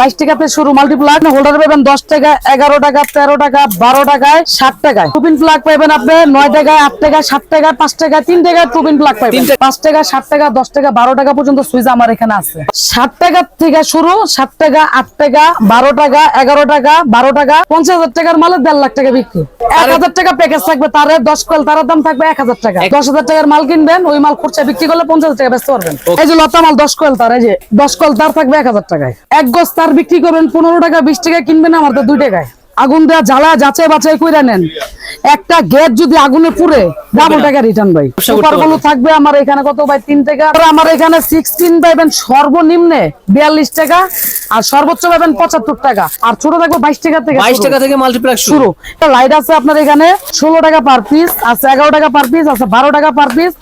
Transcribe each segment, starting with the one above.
বাইশ টাকাতে শুরু মাল্টি প্লাগ হোল্ডার পাবেন দশ টাকা এগারো টাকা তেরো টাকা বারো টাকায় ষাট টাকায়। টুপিন প্লাগ পাবেন আপনি নয় টাকায় আট টাকা সাত টাকা পাঁচ টাকা তিন টাকায় টুপিন প্লাগ পাবেন। পাঁচ টাকা সাত টাকা দশ টাকা বারো টাকা পর্যন্ত সুইচ আমার এখানে আছে। ষাট টাকা থেকে শুরু সাত টাকা আট টাকা বারো টাকা এগারো টাকা বারো টাকা পঞ্চাশ হাজার টাকার মালে দেড় লাখ টাকা বিক্রি। এক হাজার টাকা প্যাকেজ থাকবে তার দশ কয়েল তার দাম থাকবে এক হাজার টাকা। দশ হাজার টাকার মাল কিনবেন ওই মাল খরচা বিক্রি করলে পঞ্চাশ হাজার টাকা বেচতে পারবেন। এই যে লতা মাল দশ কয়েল তার এই যে দশ কয়েল তার থাকবে এক হাজার টাকায়। এক গজ তার বিক্রি করবেন পনেরো টাকা বিশ টাকা কিনবেন আমার তো দুই টাকায়। আগুন দেওয়া জ্বালা যাচাই বাছাই করে নেন। একটা গেট যদি আগুনে পুড়ে ডাবল টাকা রিটার্ন ভাই। সুপারগুলো থাকবে আমার এখানে কত ভাই? তিন টাকা। আমার এখানে সিক্সটিন পাইবেন সর্বনিম্নে বিয়াল্লিশ টাকা আর সর্বোচ্চ পাবেন পঁচাত্তর টাকা। আর ছোট থাকবে বাইশ টাকা থেকে বাইশ টাকা থেকে মাল্টিপ্লাক শুরু। শুরু লাইট আছে আপনার এখানে ষোলো টাকা পার পিস আছে এগারো টাকা পার পিস আছে বারো টাকা পার পিস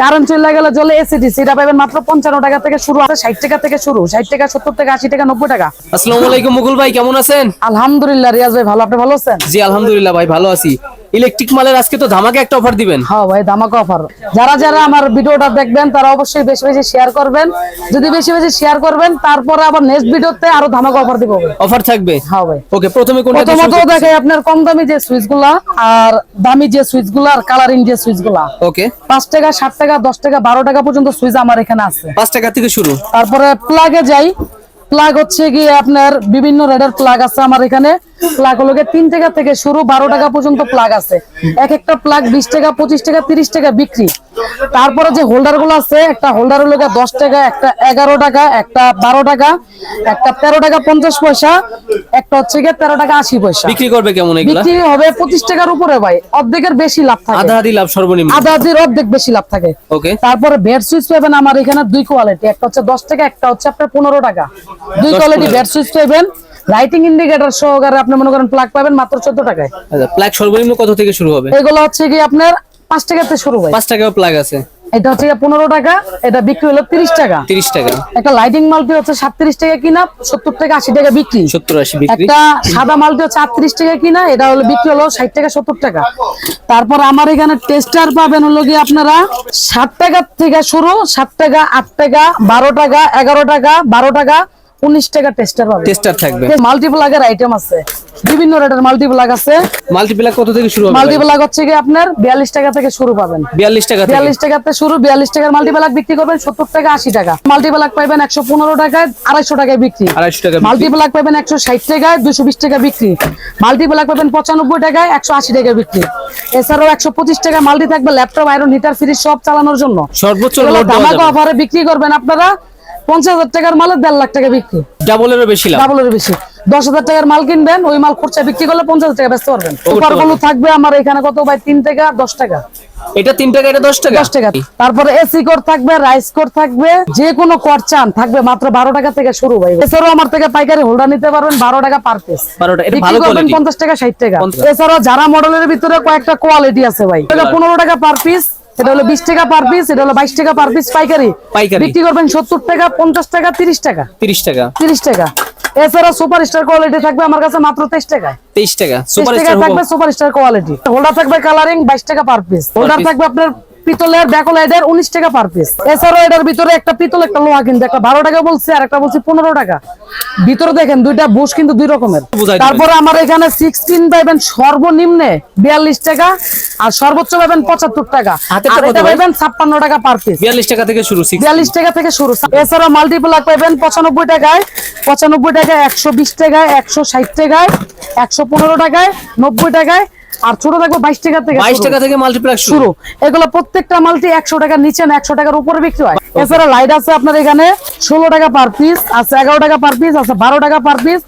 কারেন্ট চলে গেলে জলে এসিডি সেটা পাবেন মাত্র পঞ্চান্ন টাকা থেকে শুরু আছে ষাট টাকা থেকে শুরু ষাট টাকা সত্তর টাকা আশি টাকা নব্বই টাকা। আসসালামু আলাইকুম মুকুল ভাই কেমন আছেন? আলহামদুলিল্লাহ রিয়াজ ভাই ভালো আপনি ভালো আছেন? জি আলহামদুলিল্লাহ ভাই ভালো আছি। ইলেকট্রিক মালের আজকে তো ধামাকে একটা অফার দিবেন। হ্যাঁ ভাই ধামাকা অফার যারা যারা আমার ভিডিওটা দেখবেন তারা অবশ্যই বেশি বেশি শেয়ার করবেন। যদি বেশি বেশি শেয়ার করবেন তারপরে আবার নেক্সট ভিডিওতে আরও ধামাকা অফার দিব। অফার থাকবে? হ্যাঁ ভাই। ওকে প্রথমে কোনটা প্রথমত? দেখাই আপনার কম দামি যে সুইচগুলা আর দামি যে সুইচগুলা আর কালারিং যে সুইচগুলা ওকে পাঁচ টাকা সাত টাকা দশ টাকা বারো টাকা পর্যন্ত সুইচ আমার এখানে আছে। পাঁচ টাকা থেকে শুরু। তারপরে প্লাগে যাই। প্লাগ হচ্ছে গিয়ে আপনার বিভিন্ন রেডার প্লাগ আছে আমার এখানে। প্লাগ হলো তিন টাকা থেকে শুরু, বারো টাকা পর্যন্ত প্লাগ আছে। এক একটা প্লাগ বিশ টাকা, পঁচিশ টাকা, তিরিশ টাকা বিক্রি। তারপরে যে হোল্ডারগুলো আছে একটা হোল্ডার হলো দশ টাকা একটা এগারো টাকা একটা বারো টাকা একটা তেরো টাকা পঞ্চাশ পয়সা একটা হচ্ছে গিয়ে তেরো টাকা আশি পয়সা। বিক্রি করবে কেমন বিক্রি হবে পঁচিশ টাকার উপরে ভাই অর্ধেকের বেশি লাভ থাকে। আধা আধি লাভ সর্বনিম্ন। আধা আধির অর্ধেক বেশি লাভ থাকে। ওকে। তারপরে বেড সুইচ পাবেন আমার এখানে দুই কোয়ালিটি একটা হচ্ছে দশ টাকা একটা হচ্ছে আপনার পনেরো টাকা। দুই কোয়ালিটি। বেড সুইচ পাবেন। লাইটিং ইন্ডিকেটর সহকারে আপনি মনে করেন প্লাগ পাবেন মাত্র চোদ্দ টাকায়। আচ্ছা প্লাগ সর্বনিম্ন কত থেকে শুরু হবে? এগুলো হচ্ছে কি আপনার পাঁচ টাকাতে শুরু হয়। পাঁচ টাকা প্লাগ আছে। এটা হচ্ছে পনেরো টাকা এটা বিক্রি হলো তিরিশ টাকা। তিরিশ টাকা। একটা লাইটিং মাল্টি হচ্ছে সাতত্রিশ টাকা কিনা সত্তর টাকা আশি টাকা বিক্রি। সত্তর আশি বিক্রি। একটা সাদা মালটি হচ্ছে আটত্রিশ টাকা কিনা এটা হলো বিক্রি হলো ষাট টাকা সত্তর টাকা। তারপর আমার এখানে টেস্টার পাবেন হলো গিয়ে আপনারা ষাট টাকা থেকে শুরু সাত টাকা আট টাকা বারো টাকা এগারো টাকা বারো টাকা উনিশ টাকা টেস্টার পাবেন টেস্টার থাকবে। মাল্টিপ্লাগের আইটেম আছে। বিভিন্ন রেটের মাল্টিপ্লাগ আছে। মাল্টিপ্লাগ কত থেকে শুরু মাল্টিপ্লাগ হচ্ছে গিয়ে আপনার বিয়াল্লিশ টাকা থেকে শুরু পাবেন। বিয়াল্লিশ টাকা থেকে। বিয়াল্লিশ টাকাতে শুরু বিয়াল্লিশ টাকার মাল্টিপ্লাগ বিক্রি করবেন সত্তর টাকা আশি টাকা। মাল্টিপ্লাগ পাবেন একশো পনেরো টাকায় আড়াইশো টাকায় বিক্রি। আড়াইশো টাকা। মাল্টিপ্লাগ পাবেন একশো ষাট টাকায় দুশো বিশ টাকা বিক্রি। মাল্টিপ্লাগ পাবেন পঁচানব্বই টাকায় একশো আশি টাকা বিক্রি। এছাড়াও একশো পঁচিশ টাকা মাল্টি থাকবে ল্যাপটপ আয়রন হিটার ফ্রিজ সব চালানোর জন্য। সর্বোচ্চ অফারে বিক্রি করবেন আপনারা। পঞ্চাশ হাজার টাকার মালে দেড় লাখ টাকা বিক্রি। ডাবলেরও বেশি বেশি। দশ হাজার টাকার মাল কিনবেন ওই মাল খুচরা বিক্রি করলে পঞ্চাশ টাকা বেচতে পারবেন থাকবে আমার এখানে কত ভাই? তিন টাকা দশ টাকা। এটা তিন টাকা এটা দশ টাকা? দশ টাকা। তারপরে এসি কোড থাকবে রাইস কোড থাকবে যে কোনো কোড চান থাকবে মাত্র বারো টাকা থেকে শুরু ভাই। এছাড়াও আমার থেকে পাইকারি হোল্ডার নিতে পারবেন বারো টাকা পার পিস 12 টাকা। এটা বিক্রি করবেন পঞ্চাশ টাকা ষাট টাকা। এছাড়াও যারা মডেলের ভিতরে কয়েকটা কোয়ালিটি আছে ভাই পনেরো টাকা পার পিস এটা হলো বিশ টাকা পার পিস এটা হলো বাইশ টাকা পার পিস পাইকারি। পাইকারি। বিক্রি করবেন সত্তর টাকা পঞ্চাশ টাকা তিরিশ টাকা। তিরিশ টাকা। তিরিশ টাকা। এছাড়া সুপার স্টার কোয়ালিটি থাকবে আমার কাছে মাত্র তেইশ টাকা। তেইশ টাকা। সুপার স্টার থাকবে সুপার স্টার কোয়ালিটি হোল্ডার থাকবে কালারিং বাইশ টাকা পার পিস হোল্ডার থাকবে আপনার পিতলের ব্যাকলাইডের উনিশ টাকা পার পিস এছাড়াও এটার ভিতরে একটা পিতল একটা লোহা কিন্তু একটা বারো টাকা বলছে আর একটা বলছি পনেরো টাকা। ভিতরে দেখেন দুইটা বুশ কিন্তু দুই রকমের। তারপরে আমার এখানে সিক্সটিন পাইবেন সর্বনিম্নে বিয়াল্লিশ টাকা আর সর্বোচ্চ পাবেন পঁচাত্তর টাকা। আর এটা পাইবেন ছাপ্পান্ন টাকা পার পিস বিয়াল্লিশ টাকা থেকে শুরু বিয়াল্লিশ টাকা থেকে শুরু। এছাড়া মাল্টিপ্লাগ পাবেন পঁচানব্বই টাকায় পঁচানব্বই টাকায় একশো বিশ টাকায় একশো ষাট টাকায় একশো পনেরো টাকায় নব্বই টাকায় আর ছোট দেখব বাইশ টাকা থেকে বাইশ। টাকা থেকে মাল্টিপ্লাগ শুরু। শুরু। এগুলো প্রত্যেকটা মাল্টি একশো টাকার নিচে না একশো টাকার উপরে বিক্রি হয়। এছাড়া লাইট আছে আপনার এখানে ষোলো টাকা পার পিস আছে এগারো টাকা পার পিস আছে বারো টাকা পার পিস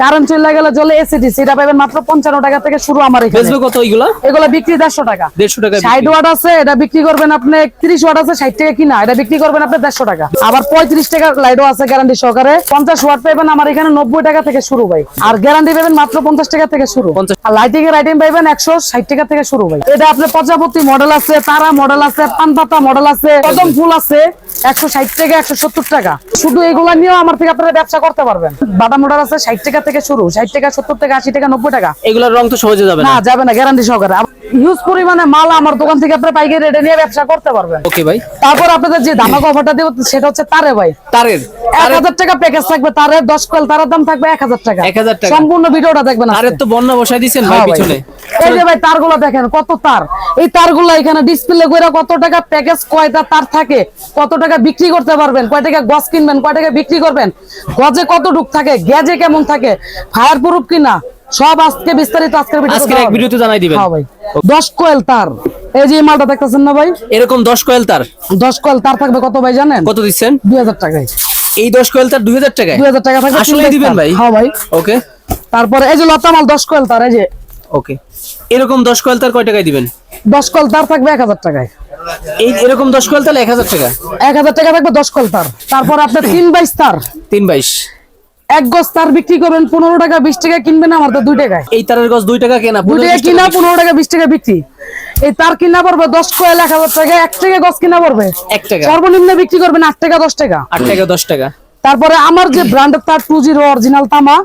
কারেন্ট চলে গেলে জলে এসিডি সেটা পাবেন মাত্র পঞ্চান্ন টাকা থেকে শুরু আমার এখানে। বেচবে কত ওইগুলা এগুলো বিক্রি দেড়শো টাকা। দেড়শো টাকা ষাট বিক্রি। ওয়াট আছে এটা বিক্রি করবেন আপনি ওয়াট আছে ষাট টাকা কিনা এটা বিক্রি করবেন আপনি দেড়শো টাকা। আবার পঁয়ত্রিশ টাকা লাইটও আছে গ্যারান্টি সহকারে। পঞ্চাশ ওয়াট পাবেন আমার এখানে নব্বই টাকা থেকে শুরু ভাই। আর গ্যারান্টি পাবেন মাত্র পঞ্চাশ টাকা থেকে শুরু। 50 আর লাইটিং এর আইটেম পাবেন একশো ষাট টাকা থেকে শুরু ভাই। এটা আপনার প্রজাপতি মডেল আছে তারা মডেল আছে পানপাতা মডেল আছে কদম ফুল আছে একশো ষাট টাকা একশো সত্তর টাকা। শুধু এগুলা নিয়েও আমার থেকে আপনারা ব্যবসা করতে পারবেন। বাদাম মডেল আছে ষাট টাকা থেকে শুরু ষাট টাকা সত্তর টাকা আশি টাকা নব্বই টাকা। এগুলার রং তো সহজে যাবে না। যাবে না গ্যারান্টি সহকারে। হিউজ পরিমাণে মাল আমার দোকান থেকে আপনি পাইকারি রেটে নিয়ে ব্যবসা করতে পারবেন। ওকে ভাই। তারপর আপনাদের যে ধামাকা অফারটা দিব সেটা হচ্ছে তারে ভাই। তারের। এক হাজার টাকা প্যাকেজ থাকবে তারে দশ কোয়েল তারের দাম থাকবে এক হাজার টাকা। 1000 টাকা। সম্পূর্ণ ভিডিওটা দেখবেন। তারের তো বন্যা বসাই দিছেন ভাই হ্যাঁ পিছনে। এই যে ভাই তারগুলো দেখেন কত তার। এই তারগুলো এখানে ডিসপ্লে করে কত টাকা প্যাকেজ কয়টা তার থাকে কত টাকা বিক্রি করতে পারবেন কয় টাকা গজ কিনবেন কয় টাকা বিক্রি করবেন। গজে কত ঢুক থাকে গ্যাজে কেমন থাকে ফায়ার প্রুফ কিনা? সব আজকে বিস্তারিত আজকের আজকের এক ভিডিওতে জানাই দিবেন। হ্যাঁ ভাই। দশ কোয়েল তার। এই যে মালটা দেখতেছেন না ভাই? এরকম দশ কয়েল তার। দশ কোয়েল তার থাকবে কত ভাই জানেন? কত দিচ্ছেন? দুই হাজার টাকায়। এই দশ কয়েল তার দুই হাজার টাকায়? দুই হাজার টাকা থাকবে আসলে দিবেন ভাই? হ্যাঁ ভাই। ওকে। তারপরে এই যে লতা মাল দশ কোয়েল তার এই যে। ওকে। এরকম দশ কয়েল তার কয় টাকায় দিবেন? দশ কোয়েল তার থাকবে এক হাজার টাকায়। এই এরকম দশ কয়েল তার এক হাজার টাকা। এক হাজার টাকা থাকবে দশ কোয়েল তার। তারপর আপনার তিন বাইশ তার। তিন বাইশ। এক গজ তার বিক্রি করবেন পনেরো টাকা বিশ টাকা কিনবেন আমার তো দুই টাকায়। এই তারের গছ দুই টাকা কেনা দুই টাকা কিনা পনেরো টাকা বিশ টাকা বিক্রি। এই তার কিনা পড়বে দশ কোয়েল এক হাজার টাকা এক টাকা গজ কিনা পড়বে। এক টাকা। সর্বনিম্ন বিক্রি করবেন আট টাকা দশ টাকা। আট টাকা দশ টাকা। তারপরে আমার যে ব্র্যান্ডের তার টু জিরো অরিজিনাল তামা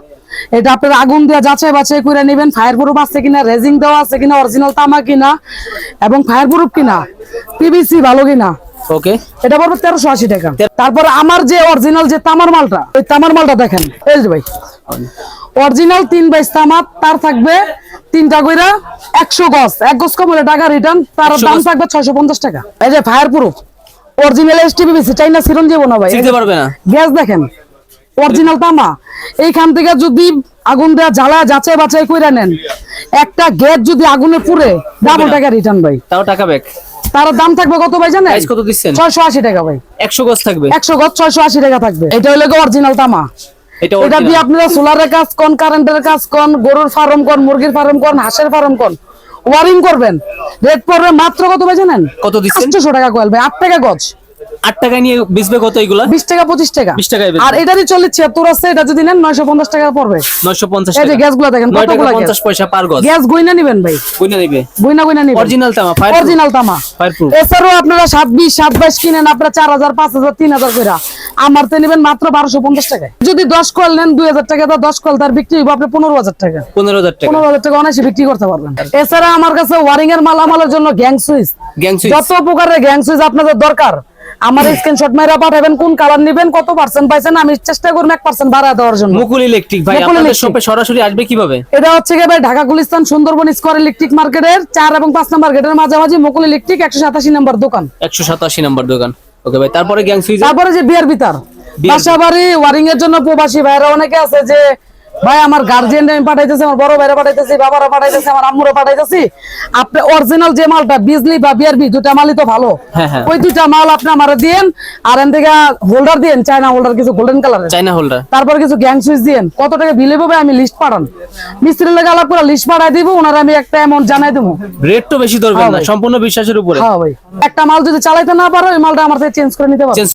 এটা আপনার আগুন দিয়ে যাচাই বাছাই করে নেবেন। ফায়ার প্রুফ আছে কিনা রেজিং দেওয়া আছে কিনা অরিজিনাল তামা কিনা এবং ফায়ার প্রুফ কিনা পিভিসি ভালো কিনা। ওকে এটা পড়বে তেরোশো আশি টাকা। তারপর আমার যে অরিজিনাল যে তামার মালটা ওই তামার মালটা দেখেন। এই যে ভাই। অরিজিনাল তিন বাইশ তামার তার থাকবে তিনটা কইরা একশো গজ। এক গজ কম হলে টাকা রিটার্ন তার দাম থাকবে ছয়শো পঞ্চাশ টাকা। এই যে fireproof original TV China Chiranjib না ভাই। পারবে না। গ্যাস দেখেন। অরিজিনাল তামা। এইখান থেকে যদি আগুন দেওয়া জ্বালা যাচাই বাছাই করে নেন একটা গ্যাস যদি আগুনে পুড়ে ডাবল টাকা রিটার্ন ভাই। তাও টাকা ব্যাক তার দাম থাকবে কত ভাই জানেন? কত দিচ্ছেন? ছয়শো আশি টাকা ভাই। একশো গজ থাকবে। একশো গজ ছয়শো আশি টাকা থাকবে। এটা হলো অরিজিনাল তামা। এটা এটা দিয়ে। আপনারা সোলারের কাজ কোন কারেন্টের কাজ কোন গরুর ফার্ম কোন মুরগির ফার্ম কোন হাঁসের ফার্ম কোন ওয়ারিং করবেন। রেট পড়বে মাত্র কত ভাই জানেন? কত দিচ্ছেন? আটশো টাকা কোয়েল ভাই 8 টাকা গজ। আট টাকা নিয়ে বেচবে কত এগুলা? বিশ টাকা পঁচিশ টাকা। 20 টাকায় আর এটারই চল্লিশ ছিয়াত্তর আছে এটা যদি নেন নয়শো পঞ্চাশ টাকা পড়বে। নয়শো পঞ্চাশ এই যে টাকা। গ্যাসগুলো দেখেন কতগুলো পঞ্চাশ পয়সা পার গজ। গ্যাস গইনা নিবেন ভাই। নিবে। গইনা গইনা নিবেন। অরিজিনাল তামা অরিজিনাল তামা। এছাড়াও আপনারা সাত বিশ সাত বাইশ কিনেন আপনারা চার হাজার পাঁচ হাজার তিন হাজার করে আমার তো নেবেন মাত্র বারোশো পঞ্চাশ টাকায়। যদি দশ কল নেন দুই হাজার টাকা তো দশ কল তার বিক্রি হইব আপনি পনেরো হাজার টাকা। পনেরো হাজার টাকা। পনেরো হাজার টাকা অনায়াসে বিক্রি করতে পারবেন। এছাড়া আমার কাছে ওয়ারিং এর মালামালের জন্য গ্যাং সুইচ। Gang switch. যত প্রকারের গ্যাং সুইচ আপনাদের দরকার আমার স্ক্রিনশট মেরা পাঠাবেন কোন কালার নেবেন কত পার্সেন্ট পাইছেন আমি চেষ্টা করব এক পার্সেন্ট বাড়া দেওয়ার জন্য। মুকুল ইলেকট্রিক ভাই আপনাদের শপে সরাসরি আসবে কীভাবে? এটা হচ্ছে কি ভাই ঢাকা গুলিস্তান সুন্দরবন স্কোয়ার ইলেকট্রিক মার্কেটের চার এবং পাঁচ নম্বর গেটের মাঝামাঝি মুকুল ইলেকট্রিক একশো সাতাশি নম্বর দোকান। একশো সাতাশি নাম্বার দোকান। ওকে ভাই তারপরে গ্যাং সুইচ তারপরে যে বিয়ার বিতার বাসা বাড়ি ওয়ারিং এর জন্য প্রবাসী ভাইরা অনেকে আছে যে ভাই আমার গার্জিয়ান আমি পাঠাইতেছি আমার বড় ভাইরা পাঠাইতেছি বাবারা পাঠাইতেছি আমার আম্মুরা পাঠাইতেছি। আপনি অরিজিনাল যে মালটা বিজলি বা বিআরবি দুটা মালই তো ভালো। হ্যাঁ, হ্যাঁ। ওই দুটা মাল আপনি আমার দিয়েন আর এন থেকে হোল্ডার দিয়েন চায়না হোল্ডার কিছু গোল্ডেন কালারের চাইনা হোল্ডার তারপর কিছু গ্যাং সুইচ দিয়েন। কত টাকা বিল হবে আমি লিস্ট পাঠান। মিস্ত্রি লাগে আলাপ করে লিস্ট পাঠাই দিব ওনার আমি একটা অ্যামাউন্ট জানাই দেবো। রেট তো বেশি ধরবেন হ্যাঁ না সম্পূর্ণ বিশ্বাসের উপরে। হ্যাঁ ভাই। একটা মাল যদি চালাইতে না পারো ওই মালটা আমার থেকে চেঞ্জ করে নিতে পারো।